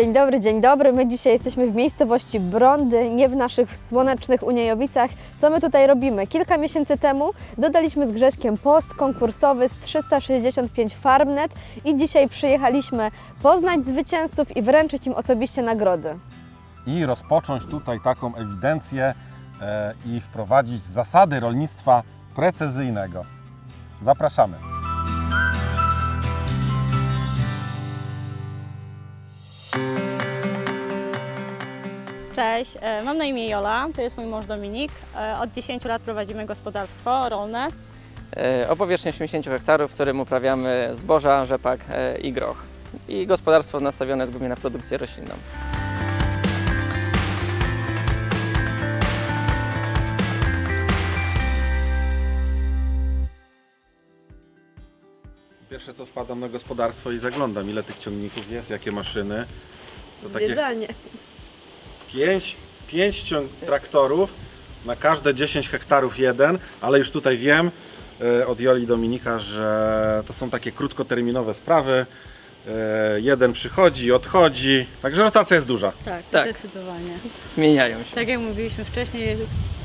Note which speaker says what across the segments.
Speaker 1: Dzień dobry, dzień dobry. My dzisiaj jesteśmy w miejscowości Brądy, nie w naszych słonecznych Uniejowicach. Co my tutaj robimy? Kilka miesięcy temu dodaliśmy z Grześkiem post konkursowy z 365 Farmnet i dzisiaj przyjechaliśmy poznać zwycięzców i wręczyć im osobiście nagrody.
Speaker 2: i rozpocząć tutaj taką ewidencję e, i wprowadzić zasady rolnictwa precyzyjnego. Zapraszamy.
Speaker 3: Cześć, e, mam na imię Jola, to jest mój mąż Dominik. E, Od 10 lat prowadzimy gospodarstwo rolne.
Speaker 4: E, o powierzchni 80 hektarów, w którym uprawiamy zboża, rzepak i groch. I gospodarstwo nastawione głównie na produkcję roślinną.
Speaker 2: Pierwsze co wpadam na gospodarstwo i zaglądam ile tych ciągników jest, jakie maszyny. To takie
Speaker 1: Zwiedzanie.
Speaker 2: Pięć, pięć ciąg traktorów, na każde 10 hektarów jeden, ale już tutaj wiem e, od Joli i Dominika, że to są takie krótkoterminowe sprawy. E, Jeden przychodzi, odchodzi, także rotacja jest duża.
Speaker 3: Tak,
Speaker 4: Tak.
Speaker 3: zdecydowanie.
Speaker 4: Zmieniają się.
Speaker 3: Tak jak mówiliśmy wcześniej,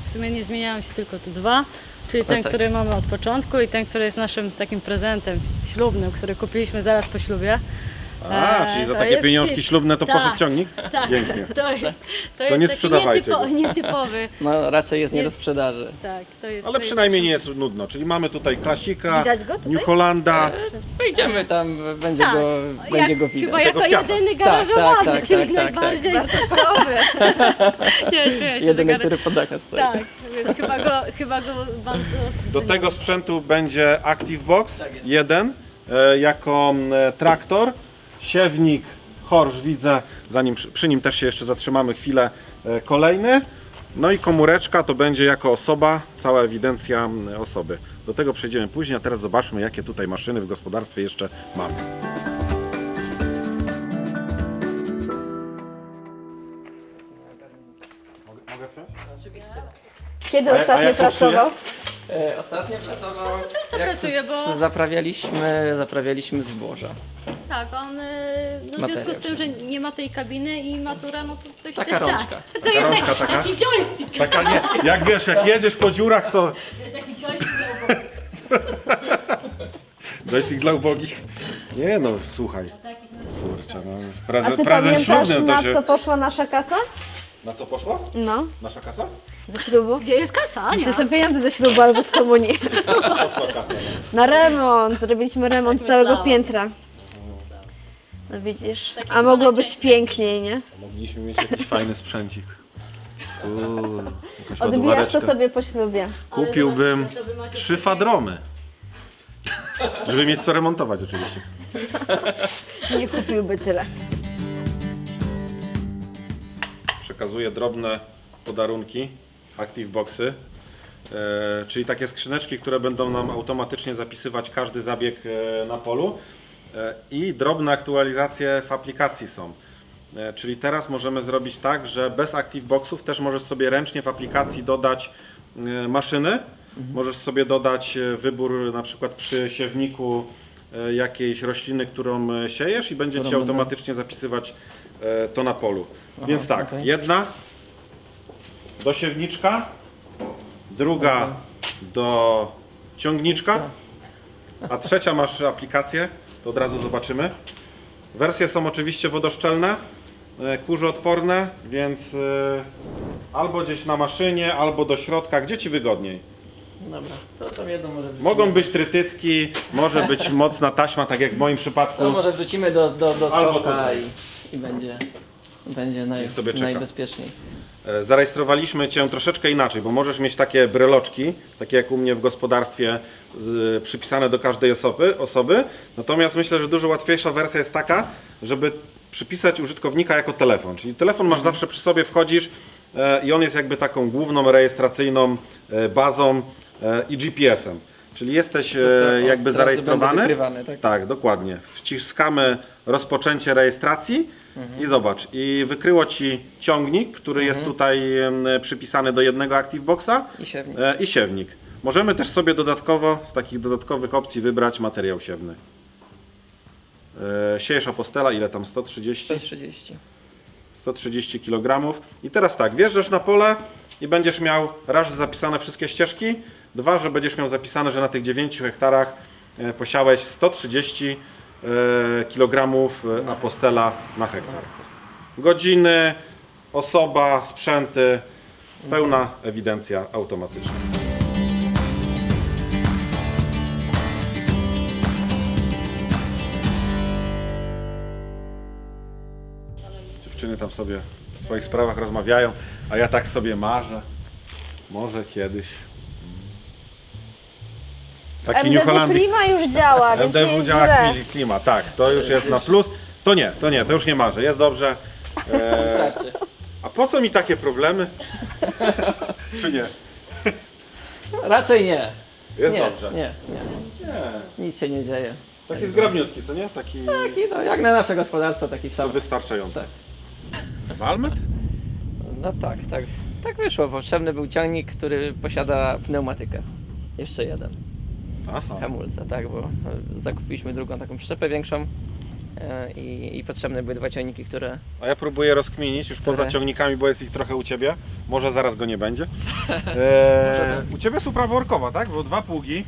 Speaker 3: w sumie nie zmieniają się tylko te dwa, czyli ten,
Speaker 4: tak.
Speaker 3: który mamy od początku i ten, który jest naszym takim prezentem ślubnym, który kupiliśmy zaraz po ślubie.
Speaker 2: A, czyli za
Speaker 1: to
Speaker 2: takie
Speaker 1: jest
Speaker 2: pieniążki ślubne to
Speaker 3: Tak.
Speaker 2: poszedł ciągnik?
Speaker 3: Tak,
Speaker 2: Pięknie.
Speaker 3: to jest, to
Speaker 2: nie
Speaker 3: taki
Speaker 2: sprzedawajcie
Speaker 3: nietypo,
Speaker 2: go.
Speaker 3: nietypowy.
Speaker 4: No raczej jest nie
Speaker 3: Nie-
Speaker 4: do sprzedaży.
Speaker 3: Tak, to jest,
Speaker 2: Ale
Speaker 3: to
Speaker 2: przynajmniej nie jest nudno, czyli mamy tutaj klasika,
Speaker 1: Widać go tutaj?
Speaker 2: New Hollanda.
Speaker 4: Wejdziemy tam, będzie
Speaker 3: Tak.
Speaker 4: go, będzie go
Speaker 3: Chyba
Speaker 4: widać.
Speaker 3: jako
Speaker 2: Tego Fiata.
Speaker 3: jedyny
Speaker 4: tak,
Speaker 3: garażowany,
Speaker 4: tak,
Speaker 3: czyli
Speaker 4: tak, tak,
Speaker 3: najbardziej...
Speaker 1: Wartościowy.
Speaker 3: Nie, śmieję się,
Speaker 4: Jedyny, który pod dachem stoi.
Speaker 3: Tak, więc chyba go, chyba go bardzo...
Speaker 2: Do tego sprzętu będzie Active Box
Speaker 4: Tak.
Speaker 2: 1 e, jako e, traktor, siewnik, chorż widzę, zanim przy, nim też się jeszcze zatrzymamy chwilę, e, kolejny. No i komóreczka to będzie jako osoba, cała ewidencja osoby. Do tego przejdziemy później, a teraz zobaczmy jakie tutaj maszyny w gospodarstwie jeszcze mamy.
Speaker 1: Kiedy
Speaker 2: A- a
Speaker 1: ostatnio pracował?
Speaker 4: E, ostatnio pracował,
Speaker 3: często
Speaker 4: jak
Speaker 3: pracuje,
Speaker 4: z-
Speaker 3: bo-
Speaker 4: zaprawialiśmy, zaprawialiśmy zboża.
Speaker 3: Tak, on y, no, w związku
Speaker 4: Materiał
Speaker 3: z tym, że nie ma tej kabiny i matura, no to to się
Speaker 4: Taka
Speaker 3: tak.
Speaker 4: rączka.
Speaker 3: To
Speaker 2: Taka
Speaker 3: jest
Speaker 2: rączka
Speaker 3: taki,
Speaker 2: taka?
Speaker 3: taki joystick.
Speaker 2: Taka nie, jak wiesz, jak jedziesz po dziurach to
Speaker 3: To jest taki joystick.
Speaker 2: Joystick dla ubogich? Nie no, słuchaj. Kurczę, no,
Speaker 1: A
Speaker 2: prezent,
Speaker 1: ty
Speaker 2: prezent
Speaker 1: pamiętasz
Speaker 2: ślubny
Speaker 1: na
Speaker 2: to się...
Speaker 1: co poszła nasza kasa?
Speaker 2: Na co poszła?
Speaker 1: No,
Speaker 2: Nasza kasa?
Speaker 1: ze ślubu.
Speaker 3: Gdzie jest kasa, Ania?
Speaker 1: Gdzie są pieniądze ze ślubu albo z komunii?
Speaker 2: Poszła kasa. No.
Speaker 1: Na remont, zrobiliśmy remont
Speaker 3: Tak
Speaker 1: całego
Speaker 3: myślałam.
Speaker 1: piętra. No widzisz, a mogło być piękniej, nie?
Speaker 2: Mogliśmy mieć jakiś fajny sprzęcik. Uuu, jakaś
Speaker 1: Odbijasz to sobie po ślubie.
Speaker 2: Kupiłbym
Speaker 3: zobaczcie, to wy macie
Speaker 2: trzy fadromy. Żeby mieć co remontować oczywiście.
Speaker 1: Nie kupiłby tyle.
Speaker 2: Przekazuję drobne podarunki, Active Boxy. E, czyli takie skrzyneczki, które będą nam automatycznie zapisywać każdy zabieg e, na polu. E, I drobne aktualizacje w aplikacji są. Czyli teraz możemy zrobić tak, że bez Active Boxów też możesz sobie ręcznie w aplikacji dodać maszyny. Możesz sobie dodać wybór na przykład przy siewniku jakiejś rośliny, którą siejesz i będzie Ci automatycznie zapisywać e, to na polu. Więc tak,
Speaker 4: okej.
Speaker 2: jedna do siewniczka, druga do ciągniczka, a trzecia masz aplikację, to od razu zobaczymy. Wersje są oczywiście wodoszczelne, e, kurzoodporne, więc e, albo gdzieś na maszynie, albo do środka, gdzie Ci wygodniej.
Speaker 4: Dobra, to tam jedno może wrzucimy.
Speaker 2: Mogą być trytytki, może być mocna taśma, tak jak w moim przypadku.
Speaker 4: To może wrzucimy do, do, do
Speaker 2: Albo
Speaker 4: schowka
Speaker 2: tutaj.
Speaker 4: i, i będzie, będzie naj,
Speaker 2: Niech sobie czeka.
Speaker 4: najbezpieczniej.
Speaker 2: E, Zarejestrowaliśmy Cię troszeczkę inaczej, bo możesz mieć takie bryloczki, takie jak u mnie w gospodarstwie, z, przypisane do każdej osoby, osoby. Natomiast myślę, że dużo łatwiejsza wersja jest taka, żeby przypisać użytkownika jako telefon. Czyli telefon masz zawsze przy sobie, wchodzisz e, i on jest jakby taką główną rejestracyjną e, bazą e, i GPS-em. Czyli jesteś e,
Speaker 4: Teraz
Speaker 2: jakby zarejestrowany.
Speaker 4: wykrywany, tak?
Speaker 2: Tak, dokładnie. Wciskamy rozpoczęcie rejestracji
Speaker 4: Mhm.
Speaker 2: i zobacz, i wykryło Ci ciągnik, który jest tutaj em, przypisany do jednego ActiveBoxa
Speaker 4: I siewnik.
Speaker 2: e, i siewnik. Możemy też sobie dodatkowo z takich dodatkowych opcji wybrać materiał siewny. E, siejesz apostela, ile tam? 130?
Speaker 4: 630.
Speaker 2: 130 kg. I teraz tak, wjeżdżasz na pole i będziesz miał raz, że zapisane wszystkie ścieżki, dwa, że będziesz miał zapisane, że na tych 9 hektarach e, posiałeś 130 kg apostela na hektar. Godziny, osoba, sprzęty, pełna ewidencja automatyczna. Dziewczyny tam sobie w swoich sprawach rozmawiają, a ja tak sobie marzę. Może kiedyś. Taki New
Speaker 1: MDW. Klima już działa, więc nie
Speaker 2: MDW
Speaker 1: jest
Speaker 2: działa
Speaker 1: źle.
Speaker 2: kli- klima, tak, to już jest na plus. To nie, to nie, to już nie marzę, jest dobrze. E,
Speaker 4: Starczy.
Speaker 2: a po co mi takie problemy? Czy nie?
Speaker 4: Raczej nie.
Speaker 2: Jest
Speaker 4: nie,
Speaker 2: dobrze.
Speaker 4: Nie, nie.
Speaker 2: Nie.
Speaker 4: Nic się nie dzieje.
Speaker 2: Taki zgrabniutki, co nie? Taki
Speaker 4: Taki, no, jak na nasze gospodarstwo, taki sam.
Speaker 2: wystarczający.
Speaker 4: Tak.
Speaker 2: Walmet?
Speaker 4: No tak, tak. Tak wyszło. Potrzebny był ciągnik, który posiada pneumatykę. Jeszcze jeden.
Speaker 2: Aha.
Speaker 4: Hamulce, tak, bo zakupiliśmy drugą taką przyczepę większą e, i, i potrzebne były dwa ciągniki, które
Speaker 2: A ja próbuję rozkminić już poza
Speaker 4: Które?
Speaker 2: ciągnikami, bo jest ich trochę u Ciebie. Może zaraz go nie będzie. E, u Ciebie jest uprawa orkowa, tak? Bo dwa pługi.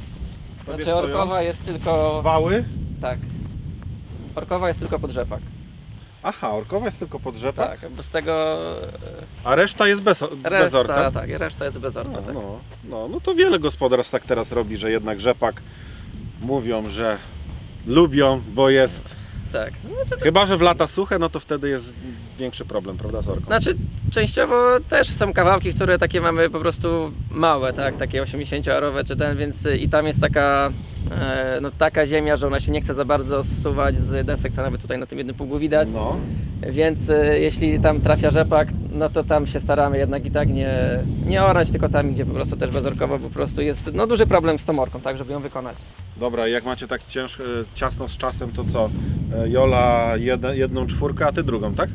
Speaker 4: Znaczy orkowa jest tylko.
Speaker 2: Wały.
Speaker 4: Tak. Orkowa jest tylko pod rzepak.
Speaker 2: Aha, orkowa jest tylko pod rzepak,
Speaker 4: Tak, bo z tego.
Speaker 2: a reszta jest bez, bez
Speaker 4: Reszta,
Speaker 2: orca.
Speaker 4: tak, reszta jest bez orca.
Speaker 2: No,
Speaker 4: tak.
Speaker 2: no, no, no to wiele gospodarstw tak teraz robi, że jednak rzepak mówią, że lubią, bo jest.
Speaker 4: tak. Znaczy,
Speaker 2: Chyba, że w lata suche, no to wtedy jest większy problem, prawda, z orką?
Speaker 4: znaczy, częściowo też są kawałki, które takie mamy po prostu małe, tak, takie 80-arowe czy ten, więc y, i tam jest taka, e, no, taka ziemia, że ona się nie chce za bardzo zsuwać z desek, co nawet tutaj na tym jednym pługu widać.
Speaker 2: No,
Speaker 4: Więc y, jeśli tam trafia rzepak, no to tam się staramy jednak i tak nie, nie orać, tylko tam gdzie po prostu też bezorkowo po prostu jest no, duży problem z tą orką, tak, żeby ją wykonać.
Speaker 2: dobra, i jak macie tak cięż, e, ciasno z czasem, to co? E, Jola jedne, jedną czwórkę, a ty drugą, tak?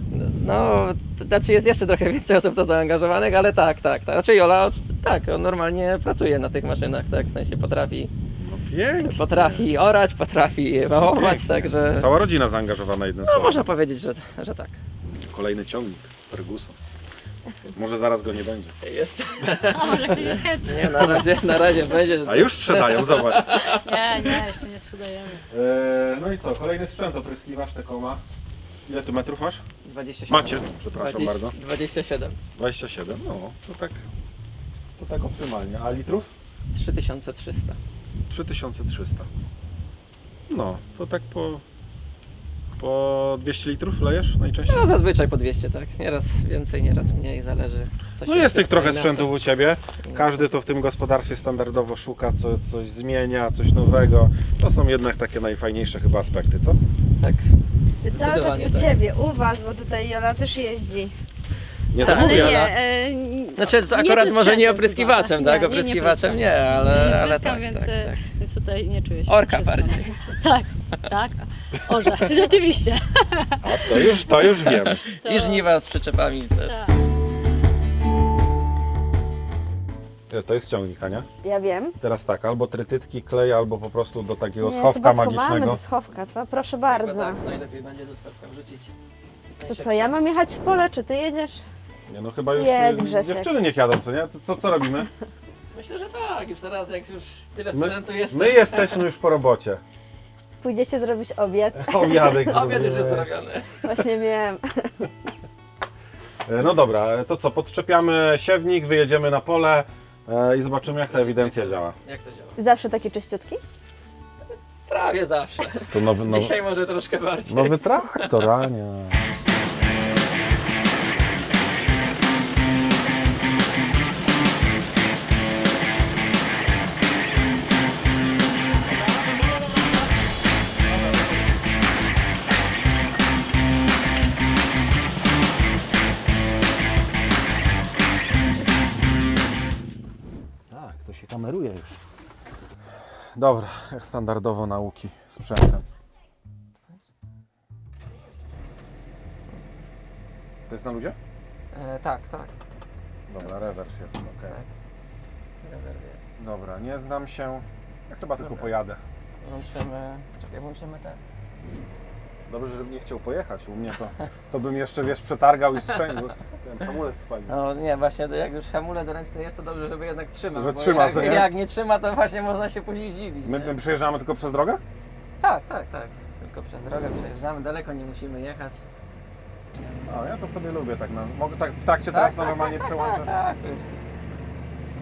Speaker 4: No, to znaczy jest jeszcze trochę więcej osób to zaangażowanych, ale tak, tak, tak. Znaczy Jola, tak, on normalnie pracuje na tych maszynach, tak, w sensie potrafi,
Speaker 2: No pięknie.
Speaker 4: potrafi orać, potrafi wałować, także
Speaker 2: Cała rodzina zaangażowana jednym
Speaker 4: no
Speaker 2: słowem.
Speaker 4: można powiedzieć, że, że tak.
Speaker 2: Kolejny ciągnik, Ferguson. Może zaraz go nie będzie.
Speaker 4: Jest.
Speaker 3: A może ktoś jest chętny?
Speaker 4: Nie, na razie, na razie będzie.
Speaker 2: A już sprzedają, zobacz.
Speaker 3: Nie, nie, jeszcze nie sprzedajemy.
Speaker 2: E, no i co, kolejny sprzęt opryskiwasz Tekoma. Ile tu metrów masz?
Speaker 4: 27.
Speaker 2: Macie, przepraszam
Speaker 4: 20,
Speaker 2: bardzo.
Speaker 4: 27.
Speaker 2: 27, no to tak, to tak optymalnie. A litrów?
Speaker 4: 3300.
Speaker 2: 3300. No, to tak po, po 200 litrów lejesz najczęściej?
Speaker 4: No zazwyczaj po 200, tak. Nieraz więcej, nieraz mniej, zależy. Co
Speaker 2: No
Speaker 4: się
Speaker 2: jest tych trochę sprzętów u Ciebie. Każdy to w tym gospodarstwie standardowo szuka, co, coś zmienia, coś nowego. To są jednak takie najfajniejsze chyba aspekty, co?
Speaker 4: Tak.
Speaker 1: Cały czas
Speaker 4: Zdecydowanie
Speaker 1: u
Speaker 4: tak.
Speaker 1: Ciebie, u Was, bo tutaj Jola też jeździ.
Speaker 2: Nie
Speaker 4: Tak.
Speaker 2: tak
Speaker 3: Ale
Speaker 2: mówię.
Speaker 3: nie,
Speaker 4: ale-
Speaker 3: e,
Speaker 4: Znaczy
Speaker 3: nie
Speaker 4: akurat
Speaker 3: tym
Speaker 4: może nie
Speaker 3: sprzętem
Speaker 4: opryskiwaczem,
Speaker 3: chyba.
Speaker 4: tak?
Speaker 3: Nie, nie, nie
Speaker 4: Opryskiwaczem nie, ale,
Speaker 3: Nie
Speaker 4: ale
Speaker 3: pryskam,
Speaker 4: tak,
Speaker 3: więc,
Speaker 4: tak,
Speaker 3: e,
Speaker 4: tak.
Speaker 3: więc tutaj nie czuję się
Speaker 4: Orka
Speaker 3: pokrzywdzona.
Speaker 4: bardziej.
Speaker 3: Tak, tak. Orze, rzeczywiście.
Speaker 2: A to już, to już wiemy.
Speaker 4: I żniwa z przyczepami też.
Speaker 3: Tak.
Speaker 2: E, To jest ciągnik, Ania.
Speaker 1: Ja wiem.
Speaker 2: Teraz tak, albo trytytki klej, albo po prostu do takiego
Speaker 1: Nie,
Speaker 2: schowka
Speaker 1: chyba schowamy
Speaker 2: magicznego.
Speaker 1: do schowka, co? Proszę bardzo.
Speaker 4: Tak, najlepiej będzie do sklepka wrzucić.
Speaker 1: To co, ja mam jechać w pole, czy Ty jedziesz?
Speaker 2: Nie no chyba już
Speaker 1: Jedź, Grzesiek.
Speaker 2: dziewczyny niech jadą, co nie? To, to co robimy?
Speaker 4: Myślę, że tak, już teraz jak już tyle
Speaker 2: My,
Speaker 4: sprzętu jest.
Speaker 2: my jesteśmy już po robocie.
Speaker 1: Pójdziecie zrobić obiad?
Speaker 2: Obiadek
Speaker 4: Obiad już jest
Speaker 2: zrobimy.
Speaker 4: zrobiony.
Speaker 1: Właśnie wiem.
Speaker 2: E, No dobra, to co, podczepiamy siewnik, wyjedziemy na pole e, i zobaczymy jak ta ewidencja działa.
Speaker 4: Jak to działa?
Speaker 1: Zawsze taki czyściutki?
Speaker 4: Prawie zawsze.
Speaker 2: To nowy, nowy,
Speaker 4: Dzisiaj może troszkę bardziej.
Speaker 2: nowy traktor, Ania. Dobra, jak standardowo nauki sprzętem. To jest na ludzie?
Speaker 4: E, tak, tak.
Speaker 2: Dobra, rewers jest, okej.
Speaker 4: Tak. Rewers jest.
Speaker 2: Dobra, nie znam się. Ja chyba tylko
Speaker 4: Dobra.
Speaker 2: pojadę.
Speaker 4: Włączymy. Czekaj, włączymy te.
Speaker 2: Dobrze, żebym nie chciał pojechać. U mnie to, to bym jeszcze, wiesz, przetargał i sprzęgł. Ten hamulec spalił.
Speaker 4: No nie, właśnie to jak już hamulec ręczny jest, to dobrze, żeby jednak trzymał.
Speaker 2: Że
Speaker 4: bo
Speaker 2: trzyma,
Speaker 4: jak,
Speaker 2: co nie?
Speaker 4: jak nie trzyma, to właśnie można się później zdziwić.
Speaker 2: My,
Speaker 4: nie?
Speaker 2: my przejeżdżamy tylko przez drogę?
Speaker 4: Tak, tak, tak. Tylko przez drogę przejeżdżamy, daleko nie musimy jechać.
Speaker 2: A ja to sobie lubię tak. Na, mogę tak w trakcie
Speaker 4: Tak,
Speaker 2: teraz
Speaker 4: tak,
Speaker 2: normalnie
Speaker 4: tak,
Speaker 2: przełączać.
Speaker 4: Tak, tak, to jest...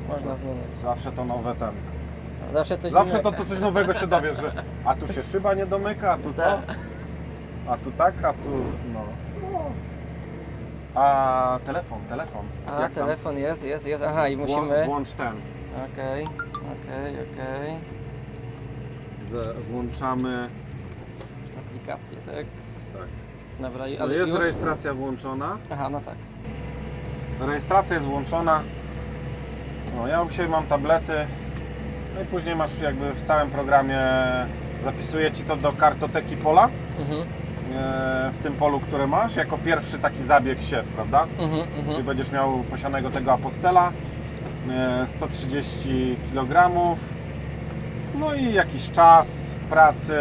Speaker 4: Można zmieniać.
Speaker 2: Zawsze to nowe ten.
Speaker 4: Zawsze coś
Speaker 2: Zawsze to,
Speaker 4: innego.
Speaker 2: to coś nowego się dowiesz, że a tu się szyba nie domyka, a tu to,
Speaker 4: Tak.
Speaker 2: A tu tak, a tu no. A telefon, telefon.
Speaker 4: A,
Speaker 2: Jak tam?
Speaker 4: telefon jest, jest, jest. Aha, i
Speaker 2: Włą-
Speaker 4: musimy...
Speaker 2: Włącz ten.
Speaker 4: Okej, okej, okej.
Speaker 2: Z- Włączamy.
Speaker 4: Aplikację, tak.
Speaker 2: Tak.
Speaker 4: Dobra, i-
Speaker 2: Ale
Speaker 4: ale
Speaker 2: jest
Speaker 4: już...
Speaker 2: rejestracja włączona.
Speaker 4: Aha, no tak.
Speaker 2: Rejestracja jest włączona. No, ja dzisiaj mam tablety. No i później masz jakby w całym programie zapisuje ci to do kartoteki pola.
Speaker 4: Mhm,
Speaker 2: W tym polu, które masz, jako pierwszy taki zabieg siew, prawda?
Speaker 4: mhm, mhm.
Speaker 2: Czyli będziesz miał posianego tego apostela, e, 130 kg, no i jakiś czas pracy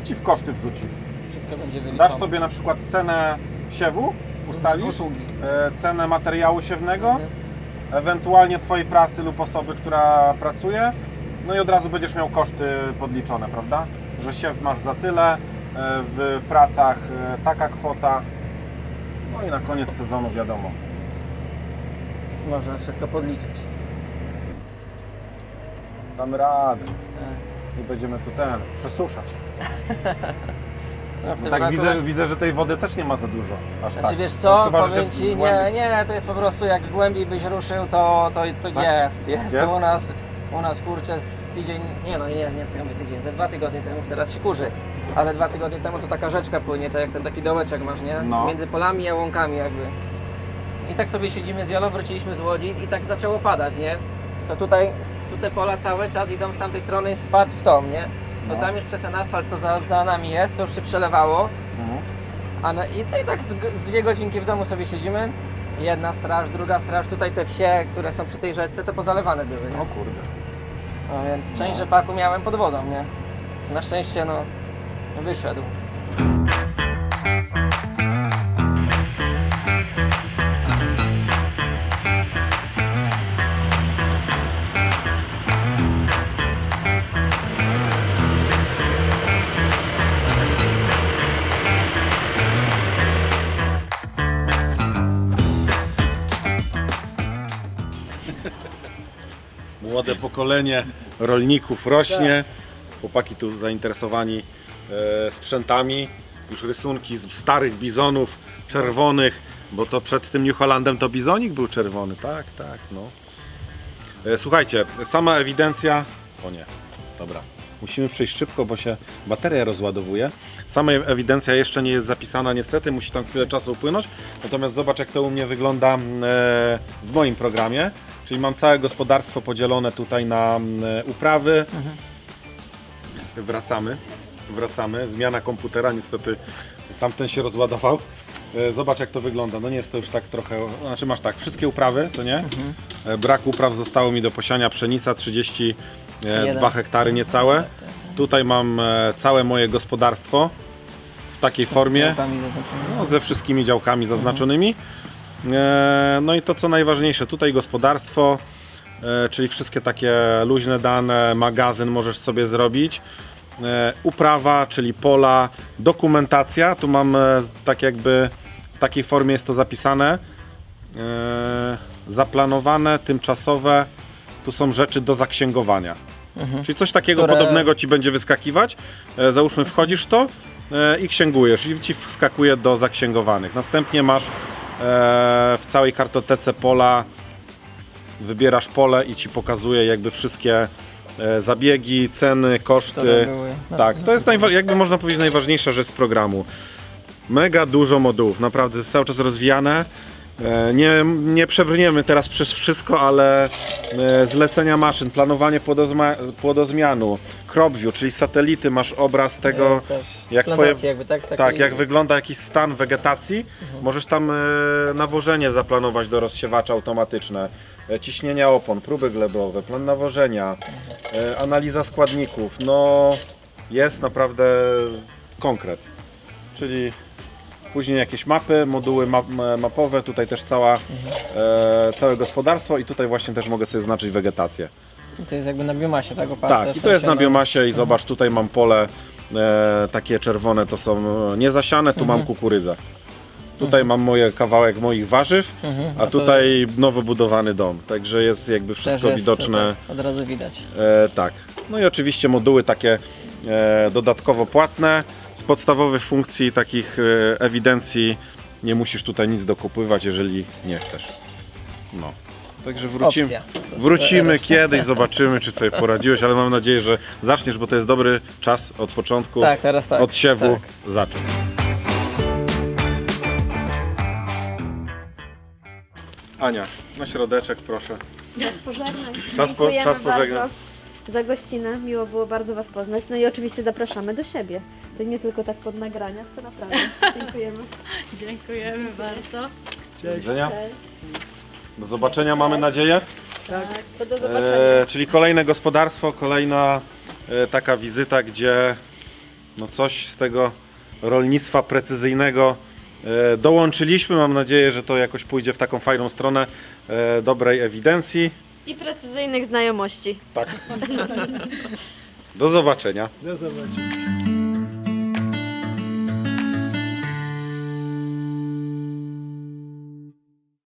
Speaker 2: i ci w koszty wrzuci.
Speaker 4: Wszystko będzie wyliczone.
Speaker 2: Dasz sobie na przykład cenę siewu, ustalisz,
Speaker 4: Usługi.
Speaker 2: e, cenę materiału siewnego,
Speaker 4: Mhm.
Speaker 2: ewentualnie Twojej pracy lub osoby, która pracuje, no i od razu będziesz miał koszty podliczone, prawda? Że siew masz za tyle, e, w pracach e, taka kwota, no i na koniec sezonu wiadomo.
Speaker 4: Można wszystko podliczyć.
Speaker 2: Damy radę
Speaker 4: Tak.
Speaker 2: i będziemy tu ten, przesuszać.
Speaker 4: No,
Speaker 2: No tak
Speaker 4: roku-
Speaker 2: widzę, widzę, że tej wody też nie ma za dużo, aż
Speaker 4: Znaczy
Speaker 2: tak.
Speaker 4: wiesz co,
Speaker 2: Chyba, że
Speaker 4: powiem Ci, nie, nie, to jest po prostu jak głębiej byś ruszył, to, to, to
Speaker 2: Tak?
Speaker 4: jest, jest,
Speaker 2: Jest?
Speaker 4: To u nas, u nas kurczę z tydzień, nie no nie, nie, co ja mówię tydzień, ze dwa tygodnie temu, teraz się kurzy, ale dwa tygodnie temu to taka rzeczka płynie, tak jak ten taki dołeczek masz, nie?
Speaker 2: No.
Speaker 4: Między polami a łąkami jakby. I tak sobie siedzimy z Jolą, wróciliśmy z Łodzi i tak zaczęło padać, nie? To tutaj, tu te pola cały czas idą z tamtej strony spadł w tom, nie? To
Speaker 2: No.
Speaker 4: tam już przez ten asfalt, co za, za nami jest, to już się przelewało.
Speaker 2: Mhm.
Speaker 4: A no, I to i tak z, z dwie godzinki w domu sobie siedzimy. Jedna straż, druga straż. Tutaj te wsie, które są przy tej rzeczce, to pozalewane były. Nie?
Speaker 2: O kurde.
Speaker 4: No, więc część rzepaku miałem pod wodą, nie? Na szczęście no wyszedł.
Speaker 2: Młode pokolenie rolników rośnie. Chłopaki tu zainteresowani e, sprzętami. Już rysunki z starych bizonów czerwonych, bo to przed tym New Hollandem to bizonik był czerwony. Tak, tak, no. E, słuchajcie, sama ewidencja. O nie, dobra. Musimy przejść szybko, bo się bateria rozładowuje. Sama ewidencja jeszcze nie jest zapisana, niestety, musi tam chwilę czasu upłynąć. Natomiast zobacz, jak to u mnie wygląda mm, e, w moim programie. Czyli mam całe gospodarstwo podzielone tutaj na mm, uprawy. Wracamy, wracamy. Zmiana komputera, niestety tamten się rozładował. E, Zobacz jak to wygląda. No nie jest to już tak trochę. Znaczy masz tak, wszystkie uprawy, co nie? E, Brak upraw zostało mi do posiania pszenica 32
Speaker 4: Jeden.
Speaker 2: hektary niecałe. Tutaj mam e, całe moje gospodarstwo w takiej formie. No, ze wszystkimi działkami zaznaczonymi. E, no i to co najważniejsze, tutaj gospodarstwo, e, czyli wszystkie takie luźne dane, magazyn możesz sobie zrobić. E, uprawa, czyli pola, dokumentacja, tu mam tak jakby w takiej formie jest to zapisane. Zaplanowane, tymczasowe, tu są rzeczy do zaksięgowania. Czyli coś takiego
Speaker 4: Które-
Speaker 2: podobnego ci będzie wyskakiwać. Załóżmy, wchodzisz w to i księgujesz, i ci wskakuje do zaksięgowanych. Następnie masz w całej kartotece pola, wybierasz pole i ci pokazuje jakby wszystkie e, zabiegi, ceny, koszty.
Speaker 4: No,
Speaker 2: Tak, to jest jakby można powiedzieć najważniejsza rzecz z programu. Mega dużo modułów, naprawdę jest cały czas rozwijane. E, Nie, nie przebrniemy teraz przez wszystko, ale e, zlecenia maszyn, planowanie płodozma, płodozmianu, CropView, czyli satelity, masz obraz tego,
Speaker 4: też
Speaker 2: jak twoje,
Speaker 4: jakby, tak?
Speaker 2: tak,
Speaker 4: Taki-
Speaker 2: jak wygląda jakiś stan wegetacji. Możesz tam e, nawożenie zaplanować do rozsiewacza automatyczne, e, ciśnienia opon, próby glebowe, plan nawożenia, e, analiza składników. No, jest naprawdę konkret. Czyli później jakieś mapy, moduły map, mapowe, tutaj też cała, e, całe gospodarstwo i tutaj właśnie też mogę sobie znaczyć wegetację.
Speaker 4: I to jest jakby na biomasie, tak? Oparte
Speaker 2: Tak, i to jest na
Speaker 4: sąsiadem.
Speaker 2: biomasie i zobacz, tutaj mam pole e, takie czerwone, to są niezasiane, tu mam kukurydzę. Tutaj mam moje kawałek moich warzyw,
Speaker 4: Mhm,
Speaker 2: a
Speaker 4: to
Speaker 2: tutaj nowo budowany dom. Także jest jakby wszystko
Speaker 4: jest,
Speaker 2: widoczne.
Speaker 4: tak, Od razu widać.
Speaker 2: E, tak. No i oczywiście moduły takie e, dodatkowo płatne. Z podstawowych funkcji takich e, ewidencji nie musisz tutaj nic dokupywać, jeżeli nie chcesz. No. Także wrócimy.
Speaker 4: Opcja.
Speaker 2: Wrócimy kiedyś, zobaczymy, czy sobie poradziłeś, ale mam nadzieję, że zaczniesz, bo to jest dobry czas od początku,
Speaker 4: Tak, teraz tak.
Speaker 2: od siewu
Speaker 4: Tak.
Speaker 2: zacząć. Ania, na środeczek proszę.
Speaker 1: Pożegnam.
Speaker 2: Czas po- czas pożegnam.
Speaker 1: Za gościnę, miło było bardzo Was poznać. No i oczywiście zapraszamy do siebie. To nie tylko tak pod nagrania, to naprawdę. Dziękujemy.
Speaker 3: Dziękujemy bardzo.
Speaker 2: Widzenia.
Speaker 1: Cześć.
Speaker 2: Do zobaczenia mamy nadzieję.
Speaker 1: To do zobaczenia.
Speaker 2: E, czyli kolejne gospodarstwo, kolejna e, taka wizyta, gdzie no coś z tego rolnictwa precyzyjnego e, dołączyliśmy. Mam nadzieję, że to jakoś pójdzie w taką fajną stronę e, dobrej ewidencji.
Speaker 1: I precyzyjnych znajomości.
Speaker 2: Tak. Do zobaczenia.
Speaker 5: Do zobaczenia.